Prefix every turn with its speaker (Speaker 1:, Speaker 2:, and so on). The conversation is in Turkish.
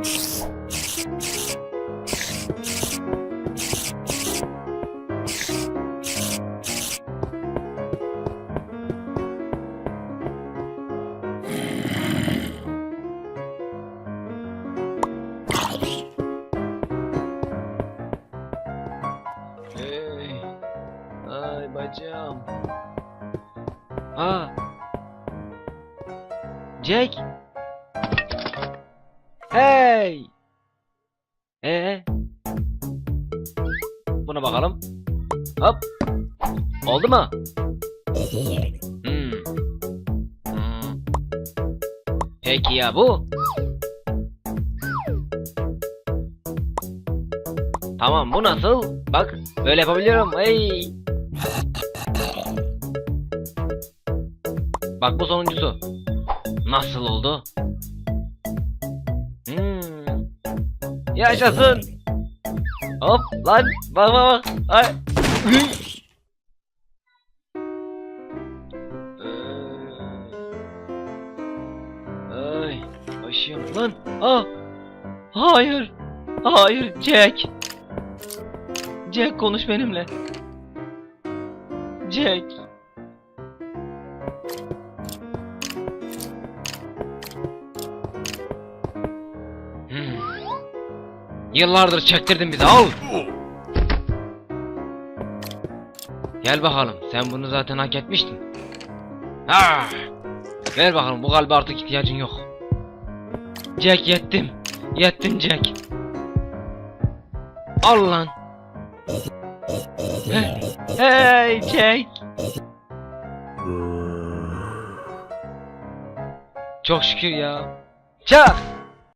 Speaker 1: Hey. Ay bacağım. Aa. Jack. Hey. Ee. Buna bakalım. Hop. Oldu mu? Hmm. Hmm. Peki ya bu? Tamam bu nasıl? Bak böyle yapabiliyorum. Hey. Bak bu sonuncusu. Nasıl oldu? Yaşasın. Hop lan bak bak bak. Ay. Ay. Başım lan. Ah. Hayır. Hayır Jack. Jack konuş benimle. Jack. Yıllardır çektirdin bizi al. Gel bakalım sen bunu zaten hak etmiştin. Ah! Ver bakalım bu kalbe artık ihtiyacın yok. Jack yettim. Yettim Jack. Al lan. Hey, Jack. Çok şükür ya. Çak.